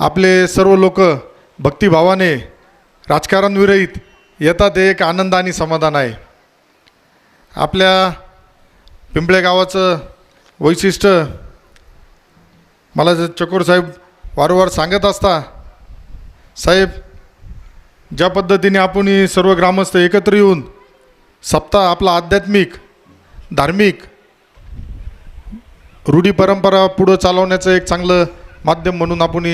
आपले सर्व लोक भक्तिभावाने राजकारणविरहित येतात हे एक आनंद आणि समाधान आहे. आपल्या पिंपळे गावाचं वैशिष्ट्य मला ज- चकोर साहेब वारंवार सांगत असता साहेब ज्या पद्धतीने आपण सर्व ग्रामस्थ एकत्र येऊन सप्ताह आपला आध्यात्मिक धार्मिक रूढी परंपरा पुढं चालवण्याचं एक चांगलं माध्यम म्हणून आपण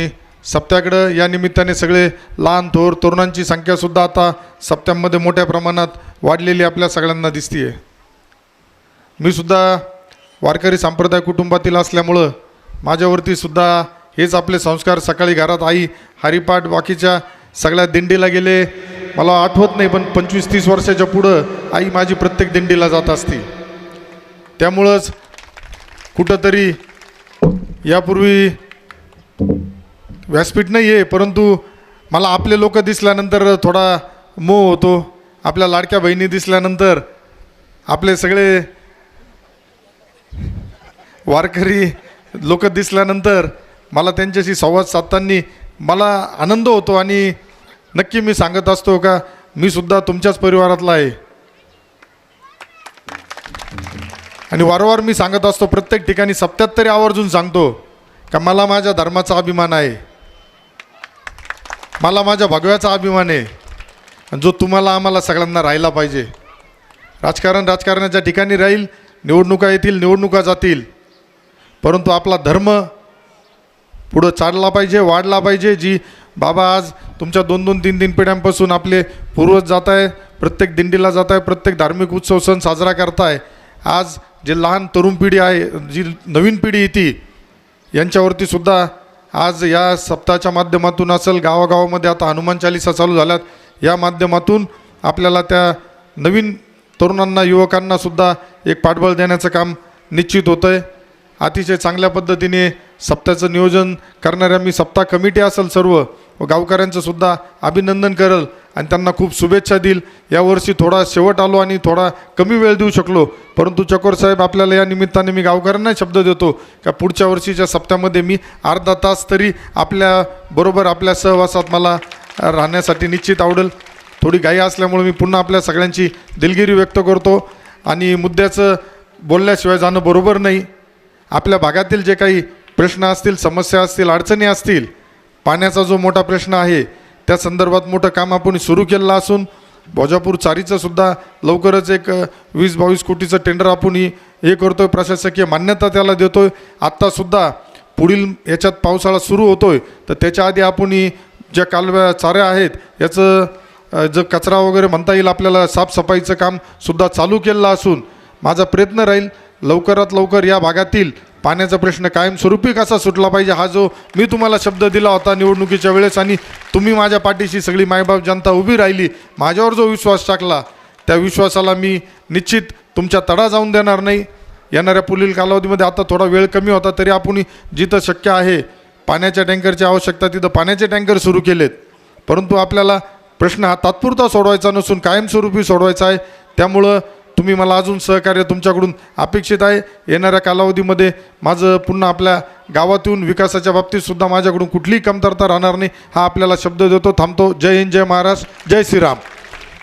सप्त्याकडं या निमित्ताने सगळे लहान थोर तरुणांची संख्यासुद्धा आता सप्त्यांमध्ये मोठ्या प्रमाणात वाढलेली आपल्या सगळ्यांना दिसते मी सुद्धा वारकरी संप्रदाय कुटुंबातील असल्यामुळं माझ्यावरती सुद्धा हेच आपले संस्कार सकाळी घरात आई हरिपाठ बाकीच्या सगळ्या दिंडीला गेले. मला आठवत नाही पण पंचवीस तीस वर्षाच्या पुढं आई माझी प्रत्येक दिंडीला जात असती. त्यामुळंच कुठंतरी यापूर्वी व्यासपीठ नाही आहे परंतु मला आपले लोक दिसल्यानंतर थोडा मोह होतो. आपल्या लाडक्या बहिणी दिसल्यानंतर आपले सगळे वारकरी लोक दिसल्यानंतर मला त्यांच्याशी संवाद साधताना मला आनंद होतो आणि नक्की मी सांगत असतो का मी सुद्धा तुमच्याच परिवारातला आहे. आणि वारंवार मी सांगत असतो प्रत्येक ठिकाणी सत्याहत्तरी आवर्जून सांगतो का मला माझ्या धर्माचा अभिमान आहे. मला माझ्या भगव्याचा अभिमान आहे. जो तुम्हाला आम्हाला सगळ्यांना राहिला पाहिजे. राजकारण राजकारणाच्या ठिकाणी राहील निवडणुका येतील निवडणुका जातील. परंतु आपला धर्म पुढं चालला पाहिजे वाढला पाहिजे जी बाबा आज तुमच्या दोन दोन तीन तीन पिढ्यांपासून आपले पूर्वज जात आहे प्रत्येक दिंडीला जात आहे प्रत्येक धार्मिक उत्सव सण साजरा करताय. आज जे लहान तरुण पिढी आहे जी नवीन पिढी येते यांच्यावरती सुद्धा आज या सप्ताहाच्या माध्यमातून असेल गावागावामध्ये आता हनुमान चालिसा चालू झाल्यात. या माध्यमातून आपल्याला त्या नवीन तरुणांना युवकांनासुद्धा एक पाठबळ देण्याचं काम निश्चित होतं आहे अतिशय चांगल्या पद्धतीने सप्ताहाचं नियोजन करणाऱ्या मी सप्ताह कमिटी असेल सर्व व गावकऱ्यांचंसुद्धा अभिनंदन करल. आणि त्यांना खूप शुभेच्छा देईल. यावर्षी थोडा शेवट आलो आणि थोडा कमी वेळ देऊ शकलो. परंतु चकोर साहेब आपल्याला या निमित्ताने मी गावकऱ्यांना शब्द देतो का पुढच्या वर्षीच्या सप्त्यामध्ये मी अर्धा तास तरी आपल्या बरोबर आपल्या सहवासात मला राहण्यासाठी निश्चित आवडेल. थोडी घाई असल्यामुळे मी पुन्हा आपल्या सगळ्यांची दिलगिरी व्यक्त करतो. आणि मुद्द्याचं बोलल्याशिवाय जाणं बरोबर नाही. आपल्या भागातील जे काही प्रश्न असतील समस्या असतील अडचणी असतील पाण्याचा जो मोठा प्रश्न आहे त्या संदर्भात मोठं काम आपण सुरू केलेलं असून भोजापूर चारीचं सुद्धा लवकरच एक वीस बावीस कोटीचं टेंडर आपण हे करतोय. प्रशासकीय मान्यता त्याला देतोय. आत्तासुद्धा पुढील याच्यात पावसाळा सुरू होतोय. तर त्याच्या आधी आपण ज्या कालव्या चाऱ्या आहेत याचं जर कचरा वगैरे म्हणता येईल आपल्याला साफसफाईचं कामसुद्धा चालू केलेलं असून माझा प्रयत्न राहील लवकरात लवकर या भागातील पाण्याचा प्रश्न कायमस्वरूपी कसा सुटला पाहिजे हा जो मी तुम्हाला शब्द दिला होता निवडणुकीच्या वेळेस आणि तुम्ही माझ्या पाठीशी सगळी मायबाप जनता उभी राहिली माझ्यावर जो विश्वास टाकला त्या विश्वासाला मी निश्चित तुमच्या तडा जाऊन देणार नाही. येणाऱ्या पुढील कालावधीमध्ये आता थोडा वेळ कमी होता तरी आपण जिथं शक्य आहे पाण्याच्या टँकरची आवश्यकता तिथं पाण्याचे टँकर सुरू केलेत. परंतु आपल्याला प्रश्न हा तात्पुरता सोडवायचा नसून कायमस्वरूपी सोडवायचा आहे. त्यामुळं तुम्ही मला अजून सहकार्य तुमच्याकडून अपेक्षित आहे. येणाऱ्या कालावधीमध्ये माझं पुन्हा आपल्या गावातून विकासाच्या बाबतीतसुद्धा माझ्याकडून कुठलीही कमतरता राहणार नाही. हा आपल्याला शब्द देतो थांबतो. जय हिंद जय महाराष्ट्र जय श्रीराम.